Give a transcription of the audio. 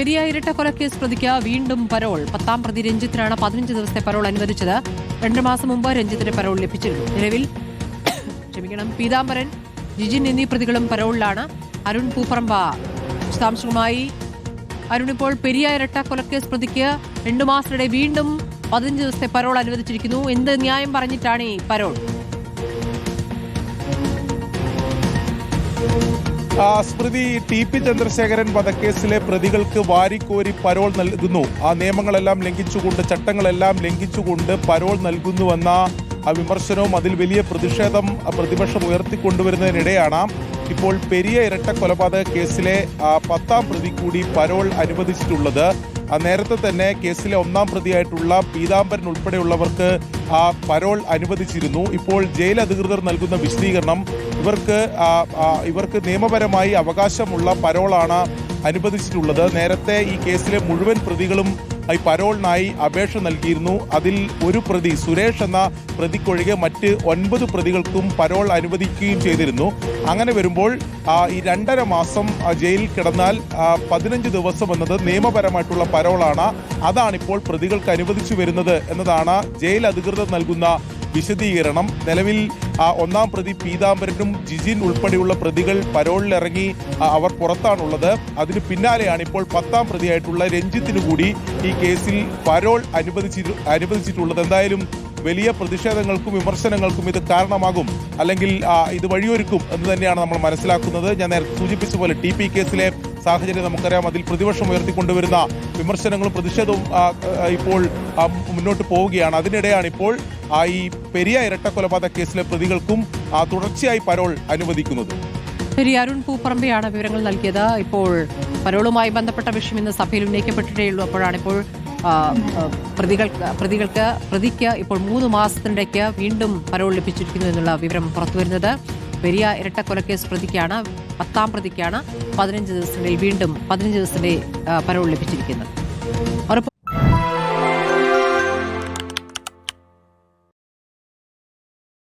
പെരിയ ഇരട്ടക്കൊലക്കേസ് പ്രതിക്ക് വീണ്ടും പരോൾ. പത്താം പ്രതി രഞ്ജിത്തിനാണ് പതിനഞ്ച് ദിവസത്തെ പരോൾ അനുവദിച്ചത്. രണ്ടു മാസം മുമ്പ് രഞ്ജിത്തിന് പരോൾ ലഭിച്ചിരുന്നു. നിലവിൽ ക്ഷമിക്കണം പീതാംബരൻ ജിജിൻ എന്നീ പ്രതികളും പരോളിലാണ്. അരുൺ പൂപ്പറമ്പ വിശദാംശങ്ങളുമായി. അരുൺ ഇപ്പോൾ പെരിയ ഇരട്ട കൊലക്കേസ് പ്രതിക്ക് രണ്ടു മാസത്തിനിടെ വീണ്ടും പതിനഞ്ച് ദിവസത്തെ പരോൾ അനുവദിച്ചിരിക്കുന്നു. എന്ത് ന്യായം പറഞ്ഞിട്ടാണ് ഈ പരോൾ? സ്മൃതി ടി പി ചന്ദ്രശേഖരൻ വധക്കേസിലെ പ്രതികൾക്ക് വാരിക്കോരി പരോൾ നൽകുന്നു. ആ നിയമങ്ങളെല്ലാം ലംഘിച്ചുകൊണ്ട് ചട്ടങ്ങളെല്ലാം ലംഘിച്ചുകൊണ്ട് പരോൾ നൽകുന്നുവെന്ന ആ വിമർശനവും അതിൽ വലിയ പ്രതിഷേധം പ്രതിപക്ഷം ഉയർത്തിക്കൊണ്ടുവരുന്നതിനിടെയാണ് ഇപ്പോൾ പെരിയ ഇരട്ട കൊലപാതക കേസിലെ പത്താം പ്രതി കൂടി പരോൾ അനുവദിച്ചിട്ടുള്ളത്. നേരത്തെ തന്നെ കേസിലെ ഒന്നാം പ്രതിയായിട്ടുള്ള പീതാംബരൻ ഉൾപ്പെടെയുള്ളവർക്ക് ആ പരോൾ അനുവദിച്ചിരുന്നു. ഇപ്പോൾ ജയിൽ അധികൃതർ നൽകുന്ന വിശദീകരണം ഇവർക്ക് ഇവർക്ക് നിയമപരമായി അവകാശമുള്ള പരോളാണ് അനുവദിച്ചിട്ടുള്ളത്. നേരത്തെ ഈ കേസിലെ മുഴുവൻ പ്രതികളും ഈ പരോളിനായി അപേക്ഷ നൽകിയിരുന്നു. അതിൽ ഒരു പ്രതി സുരേഷ് എന്ന പ്രതിക്കൊഴികെ മറ്റ് ഒൻപത് പ്രതികൾക്കും പരോൾ അനുവദിക്കുകയും ചെയ്തിരുന്നു. അങ്ങനെ വരുമ്പോൾ ഈ രണ്ടര മാസം ജയിലിൽ കിടന്നാൽ പതിനഞ്ച് ദിവസം എന്നത് നിയമപരമായിട്ടുള്ള പരോളാണ്. അതാണിപ്പോൾ പ്രതികൾക്ക് അനുവദിച്ചു വരുന്നത് എന്നതാണ് ജയിൽ അധികൃതർ നൽകുന്ന വിശദീകരണം. നിലവിൽ ഒന്നാം പ്രതി പീതാംബരനും ജിജിൻ ഉൾപ്പെടെയുള്ള പ്രതികൾ പരോളിലിറങ്ങി അവർ പുറത്താണുള്ളത്. അതിന് പിന്നാലെയാണ് ഇപ്പോൾ പത്താം പ്രതിയായിട്ടുള്ള രഞ്ജിത്തിനു കൂടി ഈ കേസിൽ പരോൾ അനുവദിച്ചിരു അനുവദിച്ചിട്ടുള്ളത്. എന്തായാലും വലിയ പ്രതിഷേധങ്ങൾക്കും വിമർശനങ്ങൾക്കും ഇത് കാരണമാകും. അല്ലെങ്കിൽ ഇത് വഴിയൊരുക്കും എന്ന് തന്നെയാണ് നമ്മൾ മനസ്സിലാക്കുന്നത്. ഞാൻ നേരത്തെ സൂചിപ്പിച്ച പോലെ ടി പി കേസിലെ സാഹചര്യം നമുക്കറിയാം. അതിൽ പ്രതിപക്ഷം ഉയർത്തിക്കൊണ്ടുവരുന്ന വിമർശനങ്ങളും പ്രതിഷേധവും ഇപ്പോൾ മുന്നോട്ട് പോവുകയാണ്. അതിനിടെയാണ് ഇപ്പോൾ ഈ പെരിയ ഇരട്ട കൊലപാതക കേസിലെ പ്രതികൾക്കും തുടർച്ചയായി പരോൾ അനുവദിക്കുന്നത്. ശരി അരുൺ പൂപ്പറമ്പയാണ് വിവരങ്ങൾ നൽകിയത്. ഇപ്പോൾ പരോളുമായി ബന്ധപ്പെട്ട വിഷയം ഇന്ന് സഭയിൽ ഉന്നയിക്കപ്പെട്ടിട്ടേ ഉള്ളൂ. അപ്പോഴാണ് ഇപ്പോൾ പ്രതികൾക്ക് പ്രതികൾക്ക് പ്രതിക്ക് ഇപ്പോൾ മൂന്ന് മാസത്തിനിടയ്ക്ക് വീണ്ടും പരോൾ ലഭിച്ചിരിക്കുന്നു എന്നുള്ള വിവരം പുറത്തുവരുന്നത്. പെരിയ ഇരട്ടക്കൊലക്കേസ് പ്രതിക്കാണ്. പത്താം പ്രതിക്കാണ് പതിനഞ്ച് ദിവസത്തിനിടയിൽ വീണ്ടും പതിനഞ്ച് ദിവസത്തിന്റെ പരോൾ ലഭിച്ചിരിക്കുന്നത്.